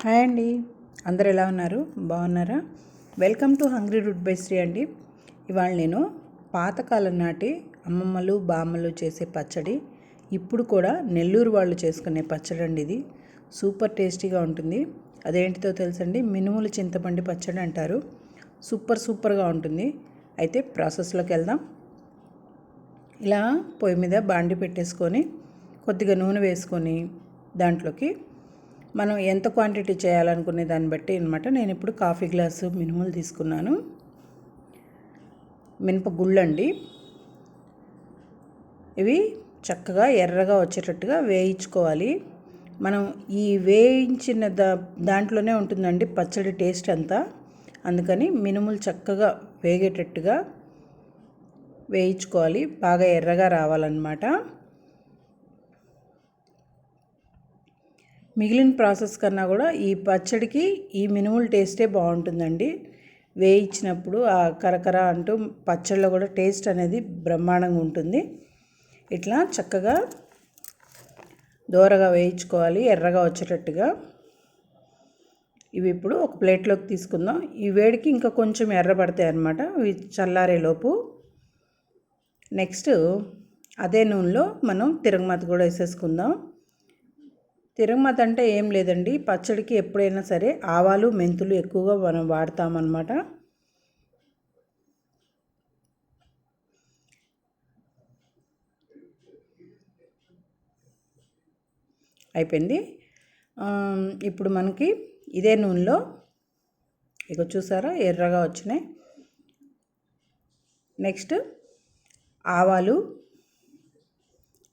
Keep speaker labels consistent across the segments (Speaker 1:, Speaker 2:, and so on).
Speaker 1: Hi అండి. అందరు ఎలా ఉన్నారు? బాగున్నారా? Welcome to hungry root by Sri అండి. ఇవాళ నేను పాతకాలం నాటి అమ్మమ్మలు బామ్మలు చేసే పచ్చడి ఇప్పుడు కూడా నెల్లూరు వాళ్ళు చేసుకునే పచ్చడి అండి ఇది. సూపర్ టేస్టీగా ఉంటుంది. అదేంటితో తెలుసండి? మినుములు చింతపండి పచ్చడి అంటారు. సూపర్ సూపర్గా ఉంటుంది. అయితే ప్రాసెస్లోకి వెళ్దాం. ఇలా పొయ్యి మీద బాండి పెట్టేసుకొని కొద్దిగా నూనె వేసుకొని దాంట్లోకి మనం ఎంత క్వాంటిటీ చేయాలనుకునే దాన్ని బట్టి అనమాట నేను ఇప్పుడు కాఫీ గ్లాసు మినుములు తీసుకున్నాను. మినప గుళ్ళండి. ఇవి చక్కగా ఎర్రగా వచ్చేటట్టుగా వేయించుకోవాలి. మనం ఈ వేయించిన దా దాంట్లోనే ఉంటుందండి పచ్చడి టేస్ట్ అంతా. అందుకని మినుములు చక్కగా వేగేటట్టుగా వేయించుకోవాలి. బాగా ఎర్రగా రావాలన్నమాట. మిగిలిన ప్రాసెస్ కన్నా కూడా ఈ పచ్చడికి ఈ మినిమల్ టేస్టే బాగుంటుందండి. వేయించినప్పుడు ఆ కరకర అంటూ పచ్చళ్ళలో కూడా టేస్ట్ అనేది బ్రహ్మాండంగా ఉంటుంది. ఇట్లా చక్కగా దూరగా వేయించుకోవాలి ఎర్రగా వచ్చేటట్టుగా. ఇవి ఇప్పుడు ఒక ప్లేట్లోకి తీసుకుందాం. ఈ వేడికి ఇంకా కొంచెం ఎర్రబడతాయి అన్నమాట ఇవి చల్లారేలోపు. నెక్స్ట్ అదే నూనెలో మనం తిరగమాత కూడా వేసేసుకుందాం. తిరగమాత అంటే ఏం లేదండి. పచ్చడికి ఎప్పుడైనా సరే ఆవాలు మెంతులు ఎక్కువగా మనం వాడతామన్నమాట. అయిపోయింది. ఇప్పుడు మనకి ఇదే నూనెలో ఇక చూసారా ఎర్రగా వచ్చినాయి. నెక్స్ట్ ఆవాలు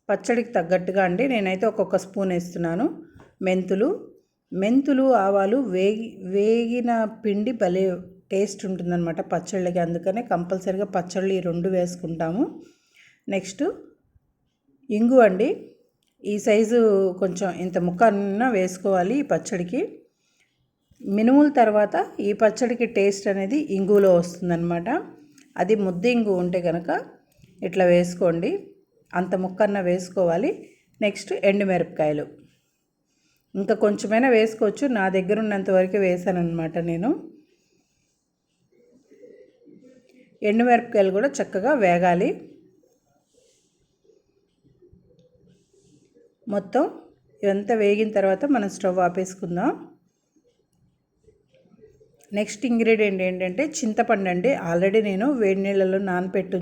Speaker 1: పచ్చడికి తగ్గట్టుగా అండి. నేనైతే ఒక్కొక్క స్పూన్ వేస్తున్నాను. మెంతులు మెంతులు ఆవాలు వేగి వేగిన పిండి భలే టేస్ట్ ఉంటుందన్నమాట పచ్చళ్ళకి. అందుకనే కంపల్సరీగా పచ్చళ్ళు ఈ రెండు వేసుకుంటాము. నెక్స్ట్ ఇంగు అండి. ఈ సైజు కొంచెం ఇంత ముక్క వేసుకోవాలి ఈ పచ్చడికి. మినుముల తర్వాత ఈ పచ్చడికి టేస్ట్ అనేది ఇంగులో వస్తుందన్నమాట. అది ముద్ద ఇంగు ఉంటే కనుక ఇట్లా వేసుకోండి. అంత ముక్కన్న వేసుకోవాలి. నెక్స్ట్ ఎండుమిరపకాయలు ఇంకా కొంచెమైనా వేసుకోవచ్చు. నా దగ్గర ఉన్నంత వరకు వేసాను నేను. ఎండుమిరపకాయలు కూడా చక్కగా వేగాలి. మొత్తం ఇదంతా వేగిన తర్వాత మనం స్టవ్ ఆపేసుకుందాం. నెక్స్ట్ ఇంగ్రీడియంట్ ఏంటంటే చింతపండు అండి. ఆల్రెడీ నేను వేడి నీళ్ళలో నానపెట్టి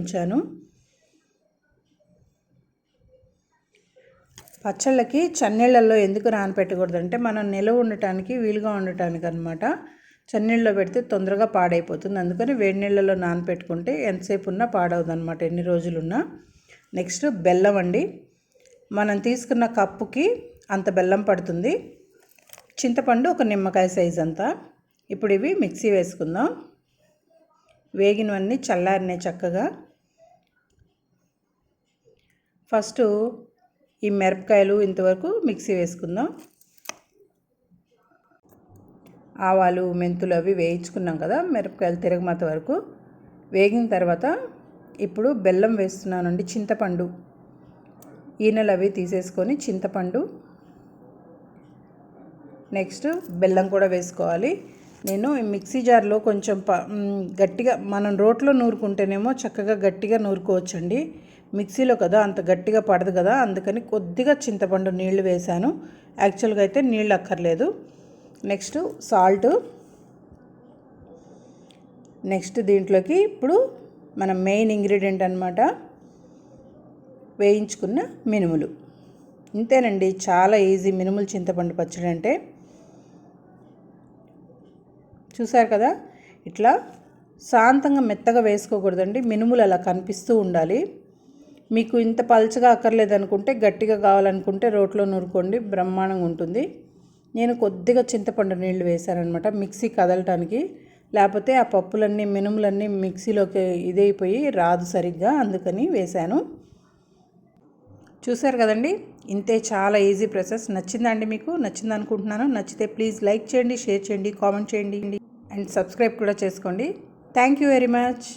Speaker 1: పచ్చళ్ళకి చన్నీళ్ళల్లో ఎందుకు నానపెట్టకూడదంటే మనం నిలవ ఉండటానికి వీలుగా ఉండటానికి అనమాట చన్నీళ్ళలో పెడితే తొందరగా పాడైపోతుంది. అందుకని వేడి నీళ్ళలో నానపెట్టుకుంటే ఎంతసేపు ఉన్నా పాడవదు అనమాట ఎన్ని రోజులున్నా. నెక్స్ట్ బెల్లం అండి. మనం తీసుకున్న కప్పుకి అంత బెల్లం పడుతుంది. చింతపండు ఒక నిమ్మకాయ సైజ్ అంతా. ఇప్పుడు ఇవి మిక్సీ వేసుకుందాం. వేగినవన్నీ చల్లారినాయి చక్కగా. ఫస్ట్ ఈ మిరపకాయలు ఇంతవరకు మిక్సీ వేసుకుందాం. ఆవాలు మెంతులు అవి వేయించుకున్నాం కదా మిరపకాయలు తిరగమాత వరకు. వేగిన తర్వాత ఇప్పుడు బెల్లం వేస్తున్నానండి చింతపండు. ఈనెలు అవి తీసేసుకొని చింతపండు. నెక్స్ట్ బెల్లం కూడా వేసుకోవాలి. నేను మిక్సీ జార్లో కొంచెం గట్టిగా మనం రోట్లో నూరుకుంటేనేమో చక్కగా గట్టిగా నూరుకోవచ్చండి. మిక్సీలో కదా అంత గట్టిగా పడదు కదా అందుకని కొద్దిగా చింతపండు నీళ్ళు వేశాను. యాక్చువల్గా అయితే నీళ్ళు అక్కర్లేదు. Next salt. నెక్స్ట్ దీంట్లోకి ఇప్పుడు మన మెయిన్ ఇంగ్రీడియంట్ అనమాట వేయించుకున్న మినుములు. ఇంతేనండి చాలా ఈజీ మినుములు చింతపండు పచ్చడి అంటే. చూసారు కదా ఇట్లా శాంతంగా మెత్తగా వేసుకోకూడదండి. మినుములు అలా కనిపిస్తూ ఉండాలి. మీకు ఇంత పల్చగా అక్కర్లేదు అనుకుంటే గట్టిగా కావాలనుకుంటే రోట్లో నూరుకోండి బ్రహ్మాండంగా ఉంటుంది. నేను కొద్దిగా చింతపండు నీళ్ళు వేశానమాట మిక్సీ కదలటానికి. లేకపోతే ఆ పప్పులన్నీ మినుములన్నీ మిక్సీలోకి ఇదైపోయి రాదు సరిగ్గా అందుకని వేశాను. చూశారు కదండి ఇంతే చాలా ఈజీ ప్రాసెస్. నచ్చిందండి మీకు? నచ్చింది అనుకుంటున్నాను నచ్చితే ప్లీజ్ లైక్ చేయండి షేర్ చేయండి కామెంట్ చేయండి. అండ్ సబ్స్క్రైబ్ కూడా చేసుకోండి. Thank you very much.